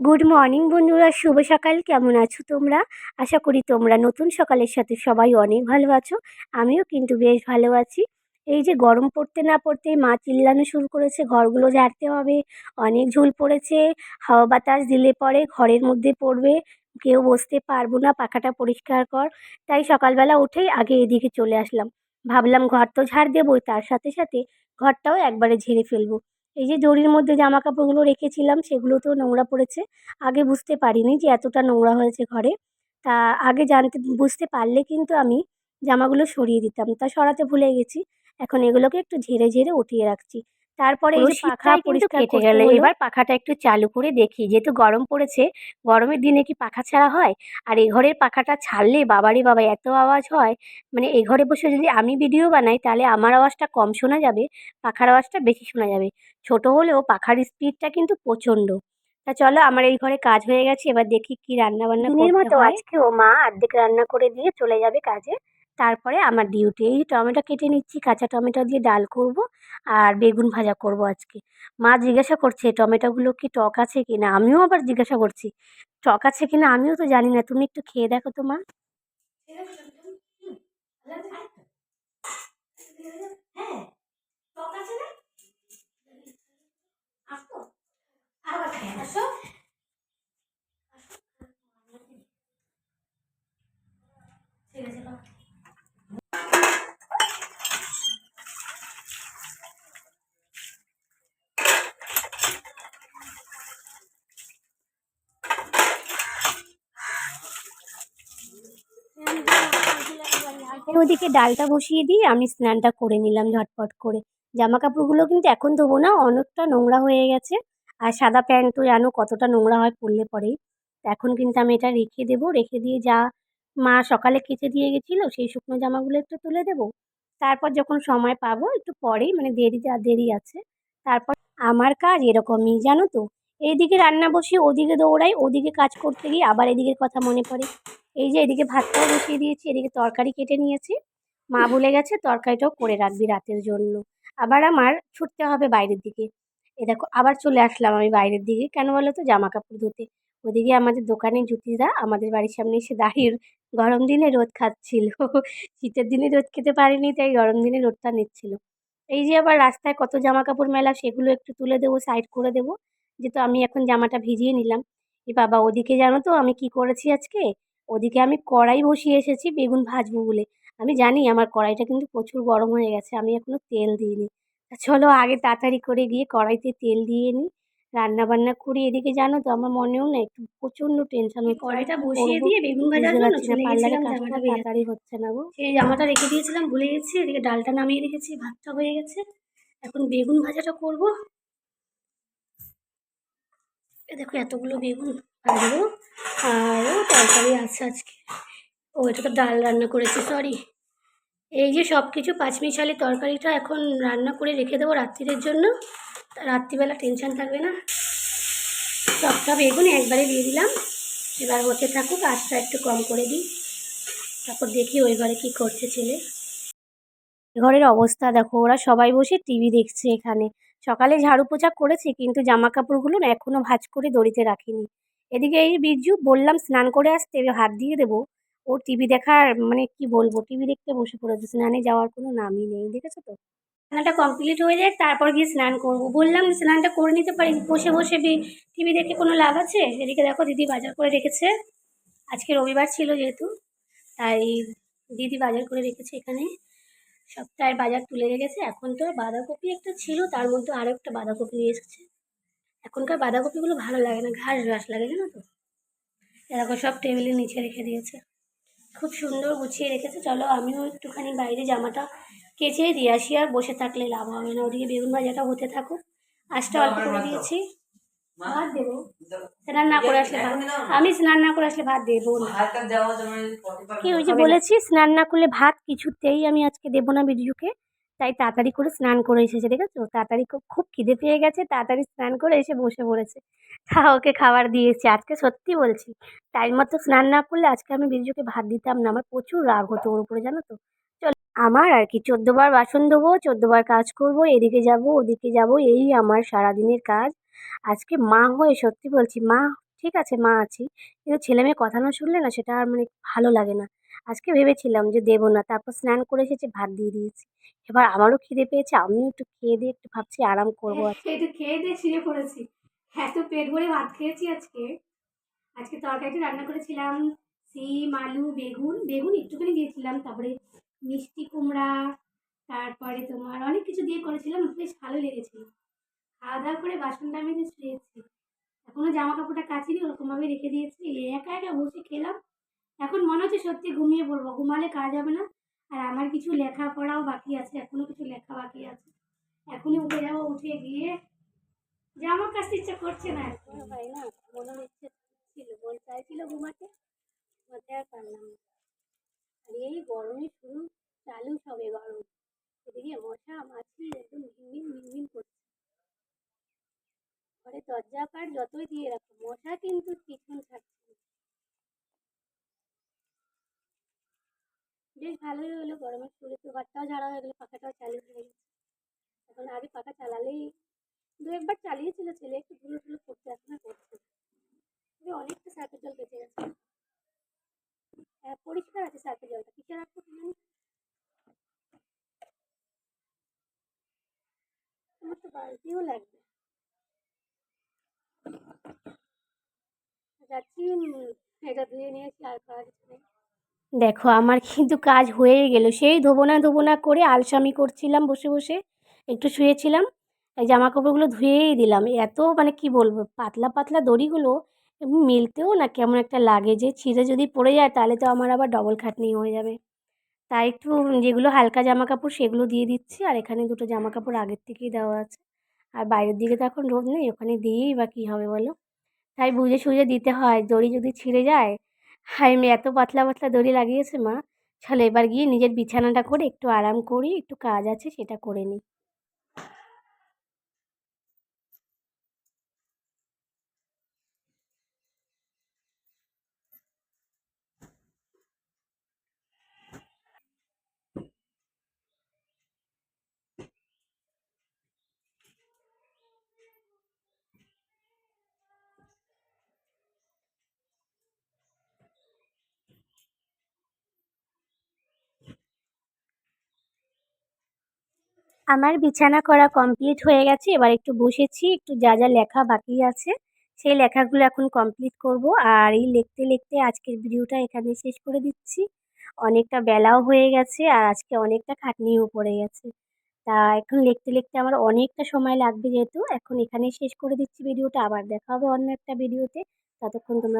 Good morning বন্ধুরা। শুভ সকাল। কেমন আছো তোমরা? আশা করি তোমরা নতুন সকালের সাথে সবাই অনেক ভালো আছো। আমিও কিন্তু বেশ ভালো আছি। এই যে গরম পড়তে না পড়তেই মা চিল্লানো শুরু করেছে। ঘরগুলো ঝাড়তে হবে। অনেক ঝুল পড়েছে। হাওয়া বাতাস দিলে পরে ঘরের মধ্যে পড়বে। কেউ বসতে পারব না। পাখাটা পরিষ্কার কর। তাই সকালবেলা উঠেই আগে এদিকে চলে আসলাম। ভাবলাম ঘর তো ঝাড় দেবোই। তার সাথে সাথে ঘরটাও একবারে ঝেড়ে ফেলব। এই যে দড়ির মধ্যে জামা কাপড়গুলো রেখেছিলাম সেগুলোতেও নোংরা পড়েছে। আগে বুঝতে পারিনি যে এতটা নোংরা হয়েছে ঘরে। তা আগে জানতে, বুঝতে পারলে কিন্তু আমি জামাগুলো সরিয়ে দিতাম। তা সরাতে ভুলে গেছি। এখন এগুলোকে একটু ঝেড়ে ঝেড়ে উঠিয়ে রাখছি। তারপরে এই পাখা পরিষ্কার কেটে গেল এবার পাখাটা একটু চালু করে দেখি। যেহেতু গরম পড়েছে গরমের দিনে কি পাখা ছাড়া হয়? আর এ ঘরের পাখাটা ছাড়লে বাবারে বাবা এত আওয়াজ হয়। মানে এ ঘরে বসে যদি আমি ভিডিও বানাই তাহলে আমার আওয়াজটা কম শোনা যাবে পাখার আওয়াজটা বেশি শোনা যাবে। ছোট হলেও পাখার স্পিডটা কিন্তু প্রচণ্ড। তা চলো আমার এই ঘরে কাজ হয়ে গেছে এবার দেখি কি রান্না বান্না মতো আজকেও মা অর্ধেক রান্না করে দিয়ে চলে যাবে কাজে। তারপরে আমার ডিউটি, এই টমেটো কেটে নিচ্ছি, কাঁচা টমেটো দিয়ে ডাল করব আর বেগুন ভাজা করব আজকে। মা জিজ্ঞাসা করছে, টমেটোগুলো কি টক আছে কি না আমিও আবার জিজ্ঞাসা করছি, টক আছে কি না আমিও তো জানি না, তুমি একটু খেয়ে দেখো তো মা। হ্যাঁ টক আছে না আসো আবার খেয়ে আসো ঠিক আছে বাবা। ওদিকে ডালটা বসিয়ে দিয়ে আমি স্নানটা করে নিলাম ঝটপট করে। জামা কাপড়গুলো কিন্তু এখন ধোবো না, অনেকটা নোংরা হয়ে গেছে। আর সাদা প্যান্ট তো জানো কতটা নোংরা হয় পরলে পরেই। এখন কিন্তু আমি এটা রেখে দেবো, রেখে দিয়ে যা মা সকালে কেচে দিয়ে গেছিল সেই শুকনো জামাগুলো একটু তুলে দেবো। তারপর যখন সময় পাবো একটু পরেই মানে দেরি দেরি আছে, তারপর আমার কাজ এরকমই, জানো তো। এইদিকে রান্না বসিয়ে ওদিকে দৌড়াই, ওদিকে কাজ করতে গিয়ে আবার এদিকের কথা মনে পড়ে। এই যে এদিকে ভাতটাও বসিয়ে দিয়েছি, এদিকে তরকারি কেটে নিয়েছি। মা বলে গেছে, তরকারিটাও করে রাখবি রাতের জন্য। আবার আমার ছুটতে হবে বাইরের দিকে। এ দেখো, আবার চলে আসলাম আমি বাইরের দিকে। কেন বলো তো? জামা কাপড় ধুতে। ওদিকে আমাদের দোকানে জুতিদা আমাদের বাড়ির সামনে এসে দাঁড়িয়ে গরম দিনে রোদ খাচ্ছিল। শীতের দিনে রোদ খেতে পারিনি, তাই গরম দিনে রোদটা নিচ্ছিল। এই যে আবার রাস্তায় কত জামা কাপড় মেলা, সেগুলো একটু তুলে দেবো সাইড করে দেবো। যেহেতু আমি এখন জামাটা ভিজিয়ে নিলাম। এ বাবা, ওদিকে জানো তো আমি কি করেছি আজকে? ওদিকে আমি কড়াই বসিয়ে এসেছি বেগুন ভাজবো বলে। আমি জানি আমার কড়াইটা কিন্তু প্রচুর গরম হয়ে গেছে আমি এখনও তেল দিইনি। চলো আগে তাড়াতাড়ি করে গিয়ে কড়াইতে তেল দিয়ে নিই রান্না বান্না করি এদিকে জানো তো আমার মনেও না একটু প্রচণ্ড টেনশন হচ্ছে। কড়াইটা বসিয়ে দিয়ে বেগুন ভাজার জন্য চলে গেছিলাম জামাটা তাড়াতাড়ি হচ্ছে না গো। সেই জামাটা রেখে দিয়েছিলাম ভুলে গেছি এদিকে ডালটা নামিয়ে রেখেছি ভাতটা হয়ে গেছে। এখন বেগুন ভাজাটা করব। দেখো এতগুলো বেগুন আরও তরকারি আছে আজকে। ও, এটা তো ডাল রান্না করেছি সরি এই যে সব কিছু পাঁচমিশালি তরকারিটা এখন রান্না করে রেখে দেবো রাত্রিরের জন্য। রাত্রিবেলা টেনশন থাকবে না। সবটা বেগুন একবারে দিয়ে দিলাম। এবার হতে থাকুক, আঁচটা একটু কম করে দিই। তারপর দেখি ওই ঘরে কী করছে ছেলে। ঘরের অবস্থা দেখো, ওরা সবাই বসে টিভি দেখছে এখানে। সকালে ঝাড়ু পোছা করেছি, কিন্তু জামা কাপড়গুলো না এখনও ভাঁজ করে দড়িতে রাখিনি। এদিকে এই বিরজু বললাম, স্নান করে আসতে হাত দিয়ে দেবো। ও টিভি দেখার মানে কি বলব, টিভি দেখতে বসে পড়েছে। স্নানে যাওয়ার কোনো নামই নেই, দেখেছ তো? স্নানটা কমপ্লিট হয়ে যায় তারপর গিয়ে স্নান করব। বললাম, স্নানটা করে নিতে পারি বসে বসে টিভি দেখে কোনো লাভ আছে? এদিকে দেখো, দিদি বাজার করে রেখেছে। আজকে রবিবার ছিল যেহেতু, তাই দিদি বাজার করে রেখেছে এখানে। সপ্তাহের বাজার তুলে রেখেছে। এখন তো বাঁধাকপি একটা ছিল তার মধ্যে আরও একটা বাঁধাকপি নিয়ে এসেছে। এখনকার বাঁধাকপিগুলো ভালো লাগে না ঘাস ঘাস লাগে জানো তো? এরকম সব টেবিলের নিচে রেখে দিয়েছে। খুব সুন্দর গুছিয়ে রেখেছে। চলো আমিও একটুখানি বাইরে জামাটা কেচে দিয়ে আসি আর বসে থাকলে লাভ হবে না। ওদিকে বেগুন ভাজাটা হতে থাকুক। আঁচটা অল্প করে দিয়েছি। ভাত দেবো। স্নান না করে আসলে ভাত। আমি স্নান না করে আসলে ভাত দেবো কি ওই যে বলেছি স্নান না করলে ভাত কিছুতেই আমি আজকে দেবো না বিরজুকে তাই তাড়াতাড়ি করে স্নান করে এসেছে দেখেছ? তাড়াতাড়ি খুব খিদে পেয়ে গেছে তাড়াতাড়ি স্নান করে এসে বসে পড়েছে। তা ওকে খাবার দিয়েছি আজকে সত্যি বলছি। টাইম মতো স্নান না করলে আজকে আমি বিরজুকে ভাত দিতাম না আমার প্রচুর রাগ হতো ওর উপরে জানো তো? চল আমার আর কি চোদ্দোবার বাসন ধোবো চোদ্দোবার কাজ করব এদিকে যাব ওদিকে যাব এই আমার সারাদিনের কাজ। আজকে মা হয়ে সত্যি বলছি মা ঠিক আছে মা আছি। কিন্তু ছেলে মেয়ে কথা না শুনলে না সেটা আর মানে ভালো লাগে না। আজকে ভেবেছিলাম যে দেবো না তারপর স্নান করে এসেছি ভাত দিয়ে দিয়েছি। এবার আমারও খিদে পেয়েছে আমিও একটু খেয়ে দিয়ে একটু ভাবছি আরাম করব আজকে। একটু খেয়ে দিয়ে শুয়ে পড়েছি। এত পেট ভরে ভাত খেয়েছি আজকে। আজকে তরকারিটা রান্না করেছিলাম সিম আলু বেগুন। বেগুন একটুখানি দিয়েছিলাম তারপরে মিষ্টি কুমড়া তারপরে তোমার অনেক কিছু দিয়ে করেছিলাম বেশ ভালো লেগেছিল। খাওয়া দাওয়া করে বাসনটা আমি শুয়েছি। এখনও জামা কাপড়টা কাচিনি, ওরকমভাবে রেখে দিয়েছি। একা একা বসে খেলাম। এখন মনে হচ্ছে সত্যি ঘুমিয়ে পড়ব। ঘুমালে কাজ হবে না। আর আমার কিছু লেখাপড়াও বাকি আছে, এখনও কিছু লেখা বাকি আছে। এখনই উঠে যাব, উঠে গিয়ে জামা কাচতে ইচ্ছা করছে না। ভাই না? মনের ইচ্ছে ছিল, বল চাইছিল ঘুমাতে। আর এই গরমে শুরু, চালু সবে গরম। এদিকে মশা মাছি একদম ভিনভিন ভিনভিন করছে। ঘরে দরজা কাঠ যতই দিয়ে রাখো মশা কিন্তু পিছন ছাড়ছে। বেশ ভালোই হলো, গরমের শুরু তো ঘরটাও ঝাড়া হয়ে গেলো, পাখাটাও চালু হয়ে গেছে। এখন আগে পাখা চালালেই, দু একবার চালিয়েছিল ছেলে, একটু ধুলো টুলো করতে এখন করছে অনেকটা সার্ফের জল বেঁচে গেছে। হ্যাঁ পরিষ্কার আছে সার্ফের জলটা, কিসে রাখব জানি? আমার তো বালতিও লাগবে। দেখো, আমার কিন্তু কাজ হয়ে গেল। সেই ধোবো না ধোবো না করে আলসামি করছিলাম বসে বসে, একটু শুয়েছিলাম। এই জামা কাপড়গুলো ধুয়েই দিলাম। এত মানে কি বলব, পাতলা পাতলা দড়িগুলো মিলতেও না কেমন একটা লাগে যে ছিঁড়ে যদি পড়ে যায় তাহলে তো আমার আবার ডবল খাটনি হয়ে যাবে। তাই একটু যেগুলো হালকা জামা কাপড় সেগুলো দিয়ে দিচ্ছি আর এখানে দুটো জামা কাপড় আগের থেকেই দেওয়া আছে। আর বাইরের দিকে তো এখন রোদ নেই, ওখানে দিয়েই বা কী হবে বলো? তাই বুঝে সুঝে দিতে হয়, দড়ি যদি ছিঁড়ে যায়। হাই মেয়ে, এত পাতলা পাতলা দড়ি লাগিয়েছে মা। তাহলে এবার গিয়ে নিজের বিছানাটা করে একটু আরাম করি, একটু কাজ আছে সেটা করে নিই আমার বিছানা করা কমপ্লিট হয়ে গেছে। এবার একটু বসেছি, একটু যা যা লেখা বাকি আছে, সেই লেখাগুলো এখন কমপ্লিট করব। আর এই লিখতে লিখতে আজকের ভিডিওটা এখানে শেষ করে দিচ্ছি। অনেকটা বেলাও হয়ে গেছে আর আজকে অনেকটা খাটনিও পড়ে গেছে। তা এখন লিখতে লিখতে আমার অনেকটা সময় লাগবে যেহেতু। এখন এখানেই শেষ করে দিচ্ছি ভিডিওটা। আবার দেখা হবে অন্য একটা ভিডিওতে। ততক্ষণ তোমরা